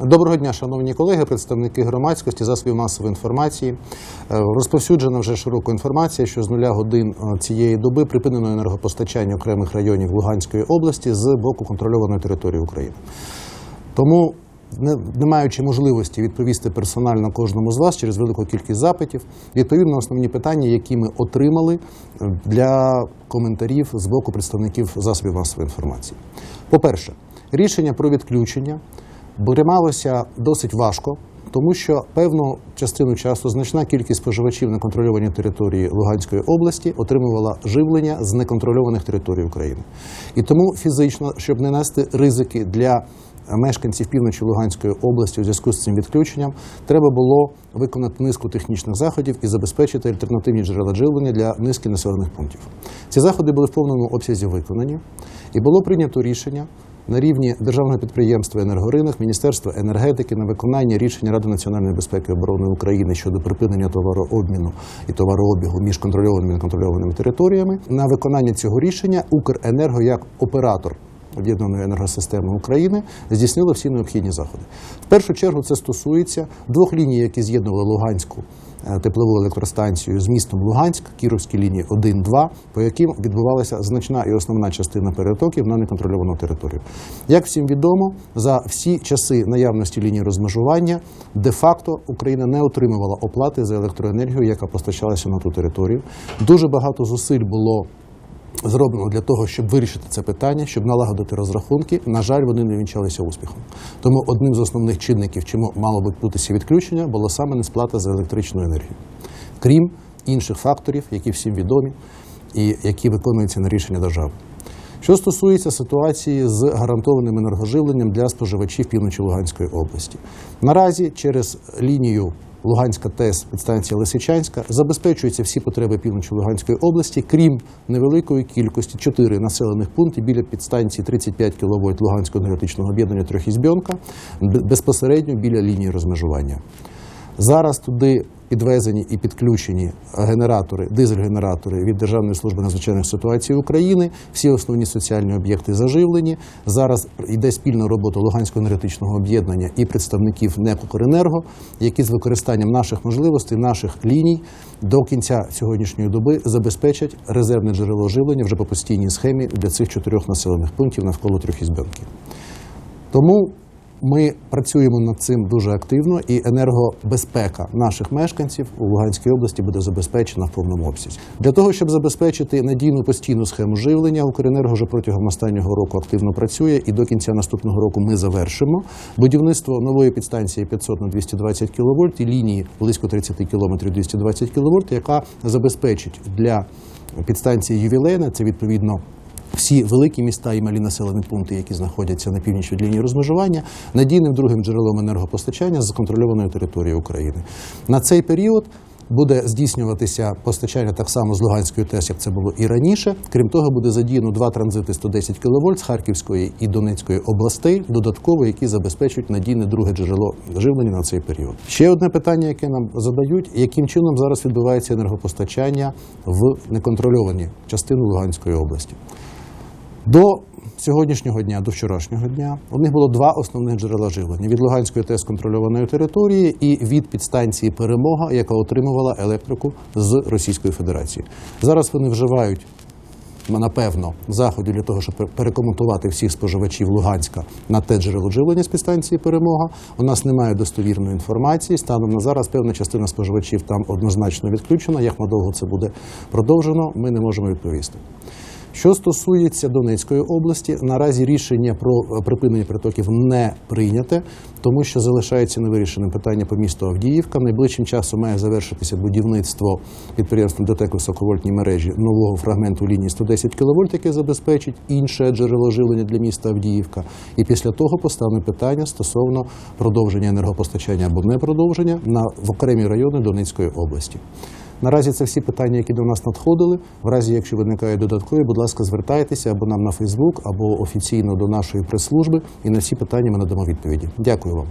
Доброго дня, шановні колеги, представники громадськості, засобів масової інформації. Е, Розповсюджена вже широка інформація, що з нуля годин е, цієї доби припинено енергопостачання окремих районів Луганської області з боку контрольованої території України. Тому, не, маючи можливості відповісти персонально кожному з вас через велику кількість запитів, відповім на основні питання, які ми отримали е, для коментарів з боку представників засобів масової інформації. По-перше, рішення про відключення приймалося досить важко. Тому що певну частину часу значна кількість споживачів на контрольованій території Луганської області отримувала живлення з неконтрольованих територій України. І тому фізично, щоб не нести ризики для мешканців півночі Луганської області у зв'язку з цим відключенням, треба було виконати низку технічних заходів і забезпечити альтернативні джерела живлення для низки населених пунктів. Ці заходи були в повному обсязі виконані, і було прийнято рішення на рівні державного підприємства «Енергоринок», Міністерства енергетики на виконання рішення Ради національної безпеки і оборони України щодо припинення товарообміну і товарообігу між контрольованими і неконтрольованими територіями. На виконання цього рішення Укренерго як оператор об'єднаної енергосистеми України здійснило всі необхідні заходи. В першу чергу це стосується двох ліній, які з'єднували Луганську теплову електростанцію з містом Луганськ, Кіровські лінії 1-2, по яким відбувалася значна і основна частина перетоків на неконтрольовану територію. Як всім відомо, за всі часи наявності лінії розмежування де-факто Україна не отримувала оплати за електроенергію, яка постачалася на ту територію. Дуже багато зусиль було зроблено для того, щоб вирішити це питання, щоб налагодити розрахунки. На жаль, вони не вінчалися успіхом. Тому одним з основних чинників, чому мало би бутися відключення, було саме несплата за електричну енергію, крім інших факторів, які всім відомі і які виконуються на рішення держави. Що стосується ситуації з гарантованим енергоживленням для споживачів півночі Луганської області, наразі через лінію Луганська ТЕС підстанція Лисичанська забезпечуються всі потреби півночі Луганської області, крім невеликої кількості чотири населених пунктів біля підстанції 35 кВт Луганського енергетичного об'єднання Трьохізбьонка безпосередньо біля лінії розмежування. Зараз туди підвезені і підключені генератори, дизель-генератори від Державної служби надзвичайних ситуацій України. Всі основні соціальні об'єкти заживлені. Зараз йде спільна робота Луганського енергетичного об'єднання і представників НЕК «Укренерго», які з використанням наших можливостей, наших ліній до кінця сьогоднішньої доби забезпечать резервне джерело живлення вже по постійній схемі для цих чотирьох населених пунктів навколо трьохізбенки. Тому ми працюємо над цим дуже активно, і енергобезпека наших мешканців у Луганській області буде забезпечена в повному обсязі. Для того, щоб забезпечити надійну постійну схему живлення, Укренерго вже протягом останнього року активно працює, і до кінця наступного року ми завершимо будівництво нової підстанції 500 на 220 кВт і лінії близько 30 км 220 кВт, яка забезпечить для підстанції ювілейна, це відповідно всі великі міста і малі населені пункти, які знаходяться на північ від лінії розмежування, надійним другим джерелом енергопостачання з контрольованої території України. На цей період буде здійснюватися постачання так само з Луганської ТЕС, як це було і раніше. Крім того, буде задіяно два транзити 110 кВт з Харківської і Донецької областей, додатково, які забезпечують надійне друге джерело живлення на цей період. Ще одне питання, яке нам задають: яким чином зараз відбувається енергопостачання в неконтрольовані частини Луганської області. До сьогоднішнього дня, до вчорашнього дня, у них було два основних джерела живлення: від Луганської ТЕС контрольованої території і від підстанції Перемога, яка отримувала електрику з Російської Федерації. Зараз вони вживають. Напевно, заходів для того, щоб перекоментувати всіх споживачів Луганська на те джерело живлення з підстанції Перемога. У нас немає достовірної інформації. Станом на зараз певна частина споживачів там однозначно відключена. Як надовго це буде продовжено, ми не можемо відповісти. Що стосується Донецької області, наразі рішення про е, припинення притоків не прийняте, тому що залишається невирішеним питання по місту Авдіївка. Найближчим часом має завершитися будівництво підприємством ДТЕК високовольтні мережі нового фрагменту лінії 110 кВт, яке забезпечить інше джерело живлення для міста Авдіївка. І після того постане питання стосовно продовження енергопостачання або не продовження на в окремі райони Донецької області. Наразі це всі питання, які до нас надходили. В разі, якщо виникають додаткові, будь ласка, звертайтеся або нам на Фейсбук, або офіційно до нашої прес-служби, і на всі питання ми надамо відповіді. Дякую вам.